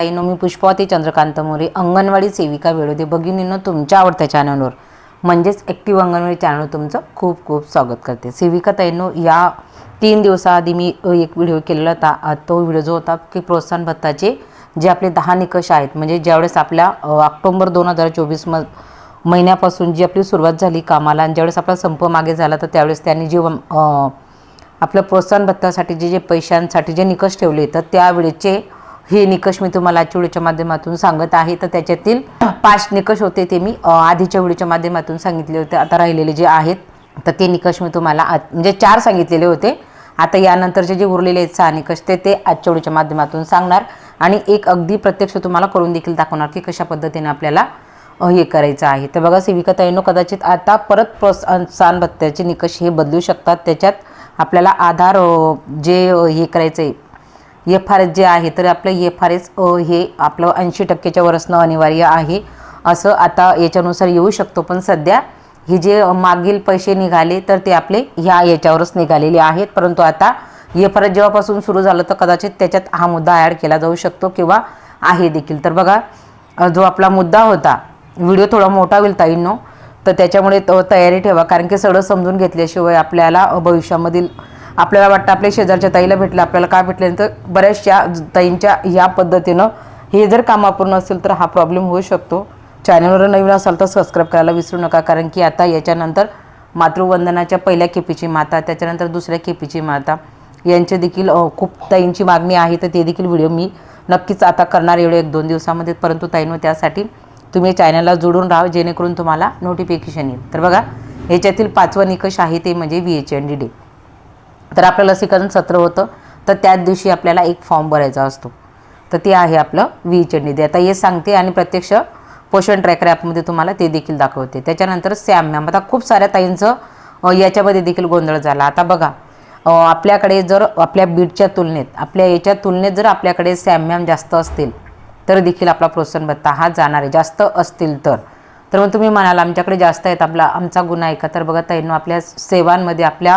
ताईनो मी पुष्पावती चंद्रकांत मोरे अंगणवाडी सेविका वेळोदे भगिनीनं तुमच्या आवडत्या चॅनलवर म्हणजेच ॲक्टिव्ह अंगणवाडी चॅनल तुमचं खूप खूप स्वागत करते. सेविका ताईनो या तीन दिवसाआधी मी एक व्हिडिओ केलेला होता. तो व्हिडिओ जो होता की प्रोत्साहन भत्ताचे जे आपले दहा निकष आहेत म्हणजे ज्यावेळेस आपल्या ऑक्टोंबर ऑक्टोबर दोन हजार चोवीस म महिन्यापासून जी आपली सुरुवात झाली कामाला आणि ज्यावेळेस आपला संप मागे झाला तर त्यावेळेस त्यांनी जे आपल्या आपलं प्रोत्साहन भत्त्यासाठी जे जे पैशांसाठी जे निकष ठेवले तर त्यावेळेचे हे निकष मी तुम्हाला आजच्या व्हिडिओच्या माध्यमातून सांगत आहे. तर त्याच्यातील पाच निकष होते ते मी आधीच्या व्हिडिओच्या माध्यमातून सांगितले होते. आता राहिलेले जे आहेत तर ते निकष मी तुम्हाला म्हणजे चार सांगितलेले होते. आता यानंतरचे जे उरलेले आहेत सहा निकष ते ते आजच्या व्हिडिओच्या माध्यमातून सांगणार. आणि एक अगदी प्रत्यक्ष तुम्हाला करून देखील दाखवणार की कशा पद्धतीने आपल्याला हे करायचं आहे. तर बघा सेविका ताईंनो कदाचित आता परत प्रोत्साहन भत्त्याचे निकष हे बदलू शकतात. त्याच्यात आपल्याला आधार जे हे करायचं आहे एफ आर एस जे आहे तर आपलं एफ आर एस हे आपलं ऐंशी टक्केच्या वर असणं अनिवार्य आहे. असं आता याच्यानुसार येऊ शकतो पण सध्या हे जे मागील पैसे निघाले तर ते आपले ह्या याच्यावरच निघालेले आहेत. परंतु आता एफ आर एस जेव्हापासून सुरू झालं तर कदाचित त्याच्यात हा मुद्दा ॲड केला जाऊ शकतो किंवा आहे देखील. तर बघा जो आपला मुद्दा होता व्हिडिओ थोडा मोठा होईल ताईंनो तर त्याच्यामुळे तयारी ठेवा. कारण की सगळं समजून घेतल्याशिवाय आपल्याला भविष्यामधील आपल्याला वाटतं आपल्या शेजारच्या ताईला भेटलं आपल्याला काय भेटलं तर बऱ्याचशा ताईंच्या या पद्धतीनं हे जर काम अपूर्ण असेल तर हा प्रॉब्लेम होऊ शकतो. चॅनलवर नवीन असाल तर सबस्क्राईब करायला विसरू नका कारण की आता याच्यानंतर मातृवंदनाच्या पहिल्या केपीची माता त्याच्यानंतर दुसऱ्या केपीची माता यांचे देखील खूप ताईंची मागणी आहे तर ते देखील व्हिडिओ मी नक्कीच आता करणार एवढे एक दोन दिवसामध्ये परंतु ताईंवर त्यासाठी तुम्ही चॅनलला जोडून राहा जेणेकरून तुम्हाला नोटिफिकेशन येईल. तर बघा याच्यातील पाचवा निकष आहे ते म्हणजे V H N D day तर आपलं लसीकरण सत्र होतं तर त्याच दिवशी आपल्याला एक फॉर्म भरायचा असतो. तर ते आहे आपलं व्ही एच आता हे सांगते आणि प्रत्यक्ष पोषण ट्रॅकर ॲपमध्ये तुम्हाला ते देखील दाखवते. त्याच्यानंतर सॅम मॅम आता खूप साऱ्या ताईंचं याच्यामध्ये देखील गोंधळ झाला. आता बघा आपल्याकडे जर आपल्या बीडच्या तुलनेत आपल्या याच्या तुलनेत जर आपल्याकडे सॅम मॅम जास्त असतील तर देखील आपला प्रोत्साहन भत्ता हा जाणार आहे. जास्त असतील तर. तर मग तुम्ही म्हणाल आमच्याकडे जास्त आहेत आपला आमचा गुन्हा आहे का? तर बघा ताईंनो आपल्या सेवांमध्ये आपल्या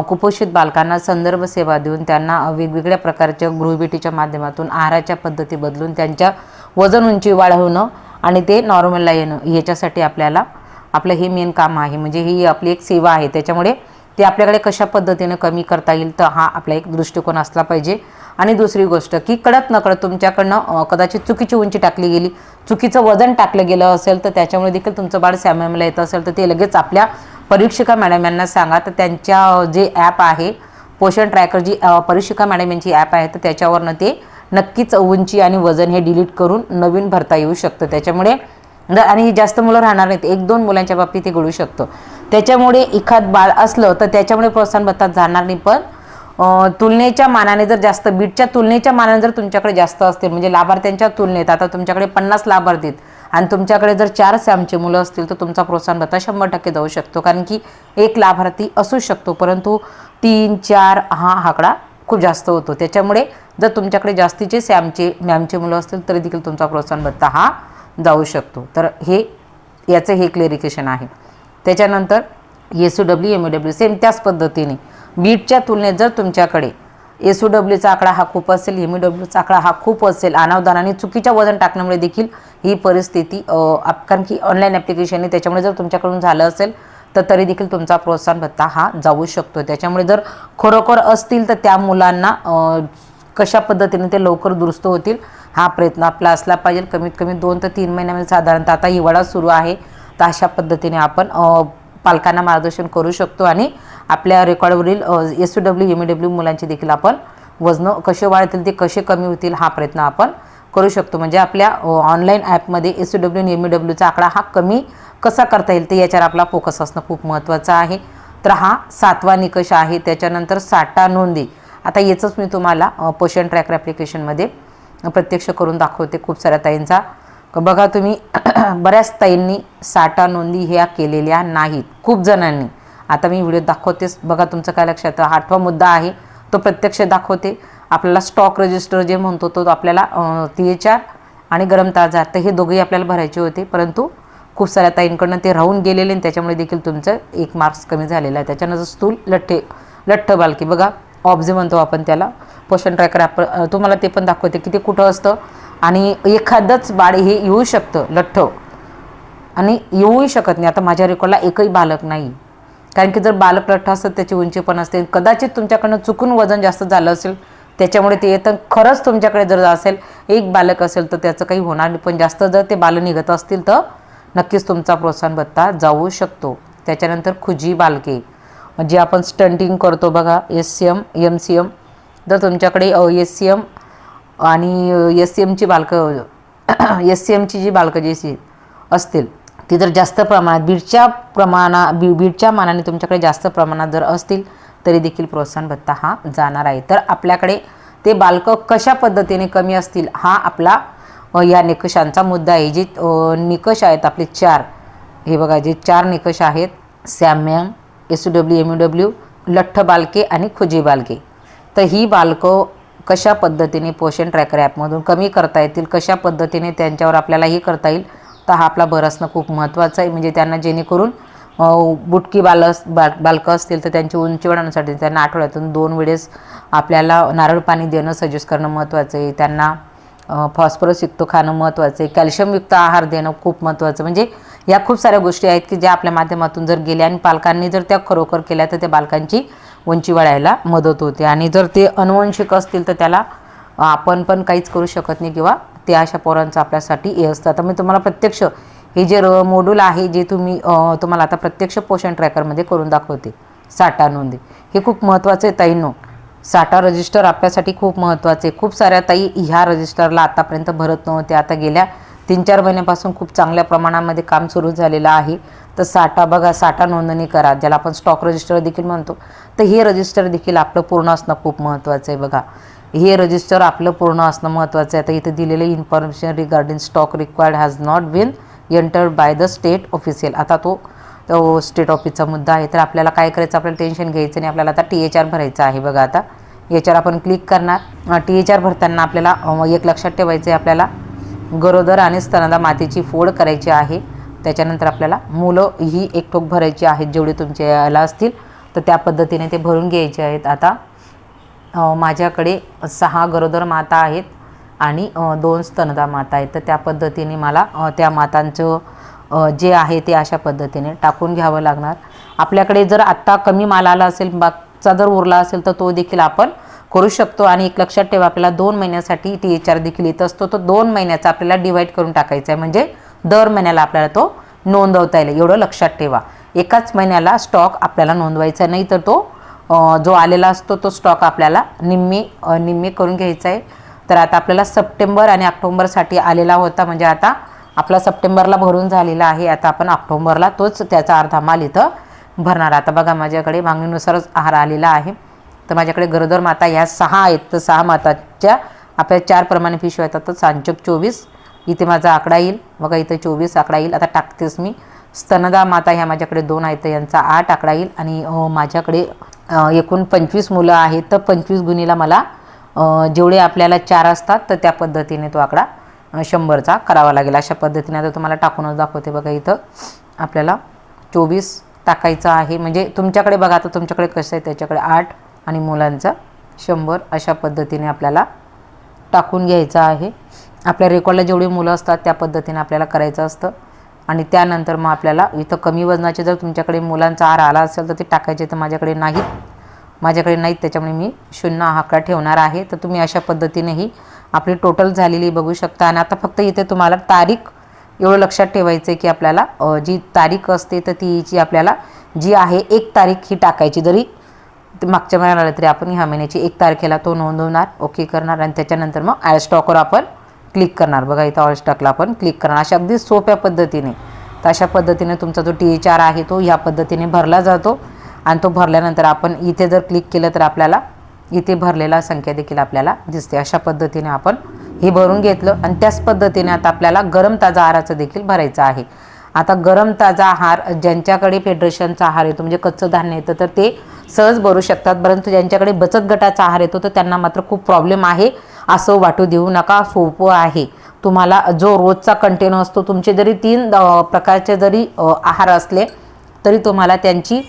कुपोषित बालकांना संदर्भ सेवा देऊन त्यांना वेगवेगळ्या प्रकारच्या गृहभेटीच्या माध्यमातून आहाराच्या पद्धती बदलून त्यांच्या वजन उंची वाढवणं आणि ते नॉर्मलला येणं ह्याच्यासाठी आपल्याला आपलं हे मेन काम आहे. म्हणजे ही आपली एक सेवा आहे. त्याच्यामुळे ते आपल्याकडे कशा पद्धतीनं कमी करता येईल तर हा आपला एक दृष्टिकोन असला पाहिजे. आणि दुसरी गोष्ट की कळत नकळत तुमच्याकडनं कदाचित चुकीची उंची टाकली गेली चुकीचं वजन टाकलं गेलं असेल तर त्याच्यामुळे देखील तुमचं बाळ सॅमॅमला येत असेल तर ते लगेच आपल्या परीक्षिका मॅडम यांना सांगा. तर त्यांच्या जे ॲप आहे पोषण ट्रॅकर जी परीक्षिका मॅडम यांची ॲप आहे तर त्याच्यावरनं ते नक्कीच उंची आणि वजन हे डिलीट करून नवीन भरता येऊ शकतं. त्याच्यामुळे आणि जास्त मुलं राहणार नाहीत. एक दोन मुलांच्या बाबतीत हे घडू शकतं. त्याच्यामुळे एखाद बाळ असलं तर त्याच्यामुळे प्रोत्साहन भत्ता जाणार नाही. पण तुलनेच्या मानाने जर जास्त बीटच्या तुलनेच्या मानाने जर तुमच्याकडे जास्त असतील म्हणजे लाभार्थ्यांच्या तुलनेत आता तुमच्याकडे पन्नास लाभार्थी आहेत. आणि तुमच्याकडे जर चार सॅमचे मुलं असतील तर तुमचा प्रोत्साहन भत्ता शंभर टक्के जाऊ शकतो. कारण की एक लाभार्थी असू शकतो परंतु तीन चार हा आकडा खूप जास्त होतो. त्याच्यामुळे जर तुमच्याकडे जास्तीचे सॅमचे मॅमचे मुलं असतील तरी देखील तुमचा प्रोत्साहन भत्ता हा जाऊ शकतो. तर हे याचं हे क्लेरिफिकेशन आहे. त्याच्यानंतर S U W M U W same त्याच पद्धतीने. बीटच्या तुलनेत जर तुमच्याकडे एस यू डब्ल्यूचा आकडा हा खूप असेल एम यू डब्ल्यूचा आकडा हा खूप असेल अनावधानाने चुकीच्या वजन टाकण्यामुळे देखील ही परिस्थिती आप- कारण की ऑनलाईन ॲप्लिकेशन आहे त्याच्यामुळे जर तुमच्याकडून झालं असेल तर तरी देखील तुमचा प्रोत्साहन भत्ता हा जाऊ शकतो. त्याच्यामुळे जर खरोखर असतील तर त्या मुलांना कशा पद्धतीने ते लवकर दुरुस्त होतील हा प्रयत्न आपला असला पाहिजे. कमीत कमी दोन ते तीन महिन्यामध्ये साधारणतः आता हिवाळा सुरू आहे तर अशा पद्धतीने आपण पालकांना मार्गदर्शन करू शकतो आणि आपल्या रेकॉर्डवरील S U W M W मुलांची देखील आपण वजनं कसे वाढतील ते कसे कमी होतील हा प्रयत्न आपण करू शकतो. म्हणजे आपल्या ऑनलाईन ॲपमध्ये S C W M E डब्ल्यूचा आकडा हा कमी कसा करता येईल ते याच्यावर आपला फोकस असणं खूप महत्त्वाचं आहे. तर हा सातवा निकष आहे. त्याच्यानंतर साठा नोंदी. आता याचंच मी तुम्हाला पोषण ट्रॅकर ॲप्लिकेशनमध्ये प्रत्यक्ष करून दाखवते खूप साऱ्या ताईंचा. बघा तुम्ही बऱ्याच ताईंनी साठा नोंदी ह्या केलेल्या नाहीत. खूप जणांनी. आता मी व्हिडिओ दाखवतेच. बघा तुमचं काय लक्षात आठवा मुद्दा आहे. तो प्रत्यक्ष दाखवते. आपल्याला स्टॉक रजिस्टर जे म्हणतो तो आपल्याला ती एच आर आणि गरम ताजा तर हे दोघेही आपल्याला भरायचे होते. परंतु खूप साऱ्या ताईंकडनं ते राहून गेलेले आणि त्याच्यामुळे देखील तुमचं एक मार्क्स कमी झालेला आहे. त्याच्यानंतर स्थूल लठ्ठे लठ्ठ बालकी. बघा ऑब्झे म्हणतो आपण त्याला पोषण ट्रॅकर आप तुम्हाला ते पण दाखवते की ते कुठं असतं. आणि एखादंच बाळ हे येऊ शकतं लठ्ठ. आणि येऊही शकत नाही. आता माझ्या रेकॉर्डला एकही बालक नाही. कारण की जर बालक लठ्ठ असतं त्याची उंची पण असते. कदाचित तुमच्याकडनं चुकून वजन जास्त झालं असेल त्याच्यामुळे ते येतं. खरंच तुमच्याकडे जर असेल एक बालक असेल तर त्याचं काही होणार नाही. पण जास्त जर ते बालं निघत असतील तर नक्कीच तुमचा प्रोत्साहन भत्ता जाऊ शकतो. त्याच्यानंतर खुजी बालके. जे आपण स्टंटिंग करतो बघा S C M M C M जर तुमच्याकडे एस सी एम आणि एस सी एमची बालकं एस सी एमची जी बालकं जी सी असतील ती जर जास्त प्रमाणात बीडच्या प्रमाणा बी बीडच्या मानाने तुमच्याकडे जास्त प्रमाणात जर असतील तरी देखील प्रोत्साहन भत्ता हा जाणार आहे. तर आपल्याकडे ते बालकं कशा पद्धतीने कमी असतील हा आपला या निकषांचा मुद्दा आहे. जे निकष आहेत आपले चार हे बघा जे चार निकष आहेत सॅम्यम S W M U W लठ्ठ बालके आणि खुजी बालके. तर ही बालकं कशा पद्धतीने पोषण ट्रॅकर ॲपमधून कमी करता येतील कशा पद्धतीने त्यांच्यावर आपल्याला हे करता येईल तर हा आपला भर असणं खूप महत्त्वाचं आहे. म्हणजे त्यांना जेणेकरून बुटकी बाल बाल बालकं असतील तर त्यांची उंची वाढवण्यासाठी त्यांना आठवड्यातून दोन वेळेस आपल्याला नारळ पाणी देणं सजेस्ट करणं महत्त्वाचं आहे. त्यांना फॉस्फरसयुक्त खाणं महत्त्वाचं आहे. कॅल्शियमयुक्त आहार देणं खूप महत्त्वाचं म्हणजे या खूप साऱ्या गोष्टी आहेत की ज्या आपल्या माध्यमातून जर गेल्या आणि पालकांनी जर त्या खरोखर केल्या तर त्या बालकांची उंची वाढायला मदत होते. आणि जर ते अनुवंशिक असतील तर त्याला आपण पण काहीच करू शकत नाही किंवा ते अशा पोरांचं आपल्यासाठी हे असतं. आता मी तुम्हाला प्रत्यक्ष हे जे र मॉड्यूल आहे जे तुम्ही तुम्हाला आता प्रत्यक्ष पोषण ट्रॅकरमध्ये करून दाखवते साठा नोंदी. हे खूप महत्त्वाचं आहे ताईंनो. साठा रजिस्टर आपल्यासाठी खूप महत्त्वाचे खूप साऱ्या ताई ह्या रजिस्टरला आतापर्यंत भरत नव्हते आता गेल्या तीन चार महिन्यापासून खूप चांगल्या प्रमाणामध्ये काम सुरू झालेलं आहे. तर साठा बघा साठा नोंदणी करा ज्याला आपण स्टॉक रजिस्टर देखील म्हणतो. तर हे रजिस्टर देखील आपलं पूर्ण असणं खूप महत्त्वाचं आहे बघा. हे रजिस्टर आपलं पूर्ण असणं महत्त्वाचं आहे. आता इथे दिलेलं information regarding stock required has not been enter by the state official आता तो तो स्टेट ऑफिसचा मुद्दा आहे. तर आपल्याला काय करायचं? आपल्याला टेन्शन घ्यायचं नाही. आपल्याला आता टी एच आर भरायचं आहे बघा आता. याच्यावर आपण क्लिक करणार. टी एच आर भरताना आपल्याला एक लक्षात ठेवायचं आहे आपल्याला. गरोदर आणि स्तनदा मातेची फोड करायची आहे. त्याच्यानंतर आपल्याला मुलं ही एक ठोक भरायची आहेत जेवढे तुमच्याला असतील. तर त्या पद्धतीने ते भरून घ्यायचे आहेत. आता माझ्याकडे सहा गरोदर माता आहेत. आणि दोन स्तनदा माता आहेत. तर त्या पद्धतीने मला त्या मातांचं जे आहे ते अशा पद्धतीने टाकून घ्यावं लागणार. आपल्याकडे जर आत्ता कमी माल आला असेल बागचा जर उरला असेल तर तो देखील आपण करू शकतो. आणि एक लक्षात ठेवा आपल्याला दोन महिन्यासाठी टी एच आर देखील येत असतो. तो दोन महिन्याचा आपल्याला डिवाईड करून टाकायचा आहे. म्हणजे दर महिन्याला आपल्याला तो नोंदवता येईल. एवढं लक्षात ठेवा. एकाच महिन्याला स्टॉक आपल्याला नोंदवायचा नाही तर तो जो आलेला असतो तो स्टॉक आपल्याला निम्मे निम्मे करून घ्यायचा आहे. तर आता आपल्याला सप्टेंबर आणि ऑक्टोंबरसाठी आलेला होता म्हणजे आता आपला सप्टेंबरला भरून झालेला आहे. आता आपण ऑक्टोंबरला तोच त्याचा अर्धा माल इथं भरणार. आता बघा माझ्याकडे मागणीनुसारच आहार आलेला आहे. तर माझ्याकडे गरोदर माता ह्या सहा आहेत. तर सहा माताच्या आपल्या चार प्रमाणे पिशव्या येतात तर सांचक चोवीस इथे माझा आकडा येईल. बघा इथं चोवीस आकडा येईल. आता टाकतेच मी. स्तनदा माता ह्या माझ्याकडे दोन आहेत. तर यांचा आठ आकडा येईल. आणि माझ्याकडे एकूण पंचवीस मुलं आहेत. तर पंचवीस गुणीला मला जेवढे आपल्याला चार असतात तर त्या पद्धतीने तो आकडा शंभरचा करावा लागेल. अशा पद्धतीने आता तुम्हाला टाकूनच दाखवते बघा इथं. आपल्याला चोवीस टाकायचं आहे. म्हणजे तुमच्याकडे बघा आता तुमच्याकडे कसं आहे? त्याच्याकडे आठ आणि मुलांचा शंभर अशा पद्धतीने आपल्याला टाकून घ्यायचं आहे. आपल्या रेकॉर्डला जेवढी मुलं असतात त्या पद्धतीने आपल्याला करायचं असतं. आणि त्यानंतर मग आपल्याला इथं कमी वजनाचे जर तुमच्याकडे मुलांचा आहार आला असेल तर ते टाकायचे तर माझ्याकडे नाहीत. माझ्याकडे नाहीत त्याच्यामुळे मी शून्य आकडा ठेवणार आहे. तर तुम्ही अशा पद्धतीनेही आपली टोटल झालेली बघू शकता. आणि आता फक्त इथे तुम्हाला तारीख एवढं लक्षात ठेवायचं आहे की आपल्याला जी तारीख असते तर ती जी आपल्याला जी आहे एक तारीख ही टाकायची जरी मागच्या महिन्यात आलं तरी आपण ह्या महिन्याची एक तारखेला तो नोंदवणार ओके करणार. आणि त्याच्यानंतर मग ॲड स्टॉकवर आपण क्लिक करणार. बघा इथं ऑल स्टॉकला आपण क्लिक करणार. अशा अगदी सोप्या पद्धतीने. तर अशा पद्धतीने तुमचा जो टी एच आर आहे तो ह्या पद्धतीने भरला जातो. आणि तो भरल्यानंतर आपण इथे जर क्लिक केलं तर आपल्याला इथे भरलेला संख्या देखील आपल्याला दिसते. अशा पद्धतीने आपण हे भरून घेतलं आणि त्याच पद्धतीने आता आपल्याला गरम ताजा आहाराचं देखील भरायचं आहे. आता गरम ताजा आहार ज्यांच्याकडे फेडरेशनचा आहार येतो म्हणजे कच्चं धान्य येतं तर ते सहज भरू शकतात. परंतु ज्यांच्याकडे बचत गटाचा आहार येतो तर त्यांना मात्र खूप प्रॉब्लेम आहे. असं वाटू देऊ नका सोपं आहे. तुम्हाला जो रोजचा कंटेन असतो तुमचे जरी तीन प्रकारचे जरी आहार असले तरी तुम्हाला त्यांची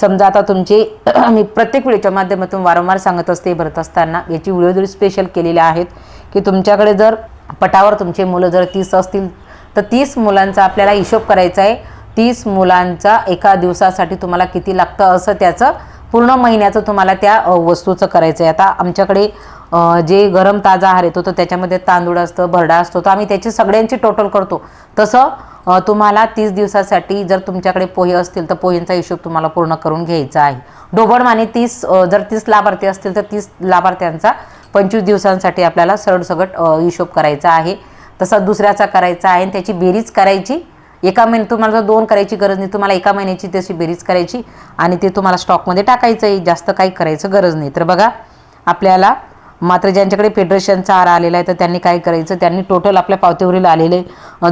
समजा आता तुमची मी प्रत्येक व्हिडिओच्या माध्यमातून वारंवार सांगत असते भरत असताना याची व्हिडिओ जरी स्पेशल केलेल्या आहेत की तुमच्याकडे जर पटावर तुमचे मुलं जर तीस असतील तर तीस मुलांचा आपल्याला हिशोब करायचा आहे. तीस मुलांचा एका दिवसासाठी तुम्हाला किती लागतं असं त्याचं पूर्ण महिन्याचं तुम्हाला त्या वस्तूचं करायचं आहे आता आमच्याकडे जे गरम ताजा आहार येतो तर त्याच्यामध्ये तांदूळ असतं भरडा असतो तर आम्ही त्याची सगळ्यांची टोटल करतो. तसं तुम्हाला तीस दिवसासाठी जर तुमच्याकडे पोहे असतील तर पोहेंचा हिशोब तुम्हाला पूर्ण करून घ्यायचा आहे. डोबडमाने तीस जर तीस लाभार्थी असतील तर तीस लाभार्थ्यांचा पंचवीस दिवसांसाठी आपल्याला सरळसगट हिशोब करायचा आहे. तसा दुसऱ्याचा करायचा आहे आणि त्याची बेरीज करायची. एका महिन्यात तुम्हाला जर दोन करायची गरज नाही तुम्हाला एका महिन्याची त्याची बेरीज करायची आणि ते तुम्हाला स्टॉकमध्ये टाकायचं आहे जास्त काही करायचं गरज नाही. तर बघा आपल्याला मात्र ज्यांच्याकडे फेडरेशनचा आर आलेला आहे तर त्यांनी काय करायचं? त्यांनी टोटल आपल्या पावतीवरील आलेले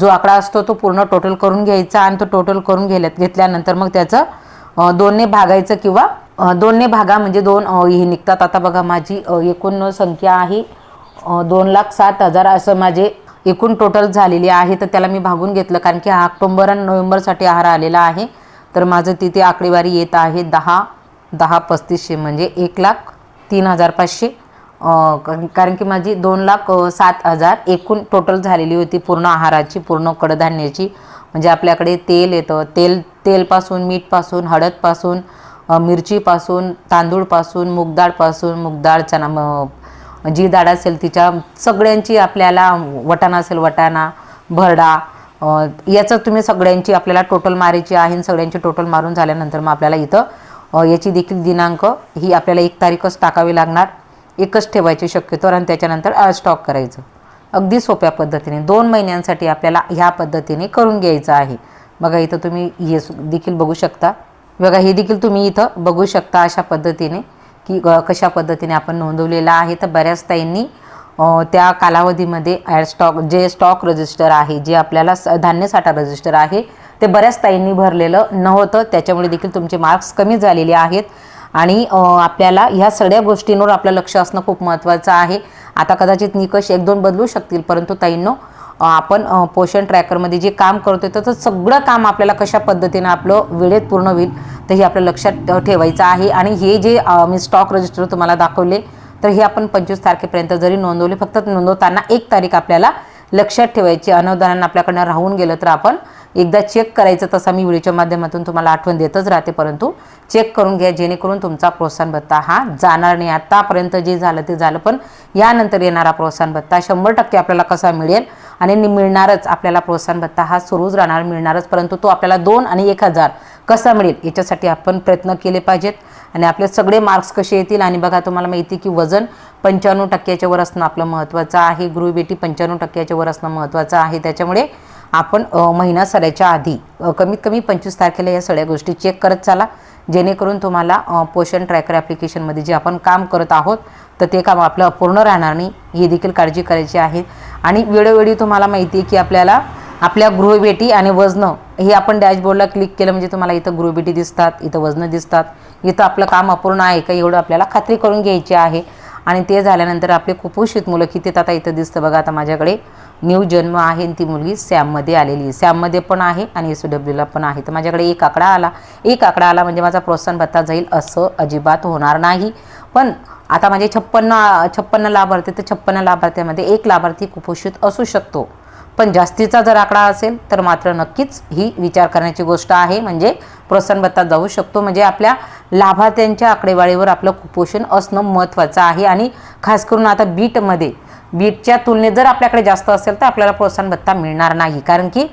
जो आकडा असतो तो पूर्ण टोटल करून घ्यायचा आणि तो टोटल करून घेल्या घेतल्यानंतर मग त्याचं दोनने भागायचं किंवा दोनने भागा म्हणजे दोन हे निघतात. आता बघा माझी एकूण संख्या आहे दोन लाख सात हजार असं माझे एकूण टोटल झालेली आहे तर त्याला मी भागून घेतलं. कारण की हा ऑक्टोंबर आणि नोव्हेंबरसाठी आहार आलेला आहे. तर माझं तिथे आकडेवारी येत आहे दहा दहा पस्तीसशे म्हणजे एक लाख तीन हजार पाचशे. कारण की माझी दोन लाख सात हजार एकूण टोटल झालेली होती पूर्ण आहाराची पूर्ण कडधान्याची. म्हणजे आपल्याकडे तेल येतं. तेल तेलपासून मीठपासून हळदपासून मिरचीपासून तांदूळपासून मुगडाळपासून मुगडाळ चना म- जी डाळ असेल तिच्या सगळ्यांची आपल्याला वटाणा असेल वटाणा भरडा याचं तुम्ही सगळ्यांची आपल्याला टोटल मारायची आहे आणि सगळ्यांची टोटल मारून झाल्यानंतर मग आपल्याला इथं याची देखील दिनांक ही आपल्याला एक तारीखच टाकावी लागणार. एकच ठेवायची शक्यतो आणि त्याच्यानंतर स्टॉक करायचं. अगदी सोप्या पद्धतीने दोन महिन्यांसाठी आपल्याला ह्या पद्धतीने करून घ्यायचं आहे. बघा इथं तुम्ही हे देखील बघू शकता. बघा हे देखील तुम्ही इथं बघू शकता अशा पद्धतीने की कशा पद्धतीने आपण नोंदवलेलं आहे. तर बऱ्याच ताईंनी त्या कालावधीमध्ये ॲड स्टॉक जे स्टॉक रजिस्टर आहे जे आपल्याला स धान्य साठा रजिस्टर आहे ते बऱ्याच ताईंनी भरलेलं नव्हतं. त्याच्यामुळे देखील तुमचे मार्क्स कमी झालेले आहेत. आणि आपल्याला ह्या सगळ्या गोष्टींवर आपलं लक्ष असणं खूप महत्त्वाचं आहे. आता कदाचित निकष एक दोन बदलू शकतील परंतु ताईंनो आपण पोषण ट्रॅकरमध्ये जे काम करतोय तर सगळं काम आपल्याला कशा पद्धतीनं आपलं वेळेत पूर्ण होईल तर हे आपल्या लक्षात ठेवायचं आहे. आणि हे जे मी स्टॉक रजिस्टर तुम्हाला दाखवले तर हे आपण पंचवीस तारखेपर्यंत जरी नोंदवले फक्त नोंदवताना एक तारीख आपल्याला लक्षात ठेवायची अनुदान आपल्याकडनं राहून गेलं तर आपण एकदा चेक करायचं तसा मी व्हिडिओच्या माध्यमातून तुम्हाला आठवण देतच राहते परंतु चेक करून घ्या जेणेकरून तुमचा प्रोत्साहन भत्ता हा जाणार नाही. आतापर्यंत जे झालं ते झालं पण यानंतर येणारा प्रोत्साहन भत्ता शंभर टक्के आपल्याला कसा मिळेल आणि मिळणारच. आपल्याला प्रोत्साहन भत्ता हा सुरूच राहणार मिळणारच परंतु तो आपल्याला दोन आणि एक हजार कसा मिळेल याच्यासाठी आपण प्रयत्न केले पाहिजेत. आणि आपले सगळे मार्क्स कसे येतील? आणि बघा तुम्हाला माहिती की वजन पंच्याण्णव टक्क्याच्या वर असणं आपलं महत्त्वाचं आहे. गृहबेटी पंच्याण्णव टक्क्याच्या वर असणं महत्त्वाचं आहे. त्याच्यामुळे आपण महिना सरायच्या आधी कमीत कमी पंचवीस तारखेला या सगळ्या गोष्टी चेक करत चाला. जेणेकरून तुम्हाला पोषण ट्रॅकर ॲप्लिकेशनमध्ये जे आपण काम करत आहोत तर ते काम आपलं अपूर्ण राहणार नाही. ही देखील काळजी करायची आहे. आणि वेळोवेळी तुम्हाला माहिती आहे की आपल्याला आपल्या गृहभेटी आणि वजनं हे आपण डॅशबोर्डला क्लिक केलं म्हणजे तुम्हाला इथं गृहभेटी दिसतात इथं वजनं दिसतात. इथं आपलं काम अपूर्ण आहे का एवढं आपल्याला खात्री करून घ्यायची आहे. आणि ते झाल्यानंतर आपले कुपोषित मुलं किती आता इथं दिसतं बघा आता माझ्याकडे न्यू जन्म आहे आणि ती मुलगी सॅममध्ये आलेली आहे. सॅममध्ये पण आहे आणि एस डब्ल्यूला पण आहे. तर माझ्याकडे एक आकडा आला. एक आकडा आला म्हणजे माझा प्रोत्साहन भत्ता जाईल असं अजिबात होणार नाही. पण आता माझे छप्पन्न छप्पन्न लाभार्थी तर छप्पन्न लाभार्थ्यामध्ये एक लाभार्थी कुपोषित असू शकतो. पण जास्तीचा जर आकडा असेल तर मात्र नक्कीच ही विचार करण्याची गोष्ट आहे. म्हणजे प्रोत्साहन भत्ता जाऊ शकतो. म्हणजे आपल्या लाभार्थ्यांच्या आकडेवारीवर आपलं कुपोषण असणं महत्त्वाचं आहे. आणि खास करून आता बीटमध्ये बीटच्या तुलनेत जर आपल्याकडे जास्त असेल तर आपल्याला प्रोत्साहन भत्ता मिळणार नाही. कारण की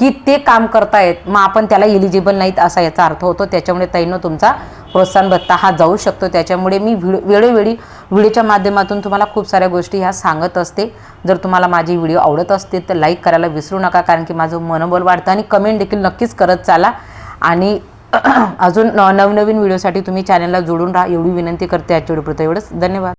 की ते काम करतायत मग आपण त्याला एलिजिबल नाहीत असा याचा अर्थ होतो. त्याच्यामुळे ताईनं तुमचा प्रोत्साहन भत्ता हा जाऊ शकतो. त्याच्यामुळे मी व्हिडिओ वेळोवेळी व्हिडिओच्या माध्यमातून तुम्हाला खूप साऱ्या गोष्टी ह्या सांगत असते. जर तुम्हाला माझी व्हिडिओ आवडत असते तर लाईक करायला विसरू नका कारण की माझं मनोबल वाढतं आणि कमेंट देखील नक्कीच करत चाला. आणि अजून नवनवीन व्हिडिओसाठी तुम्ही चॅनलला जोडून राहा. एवढी विनंती करते आजच्या व्हिडिओपुरतं एवढंच. धन्यवाद.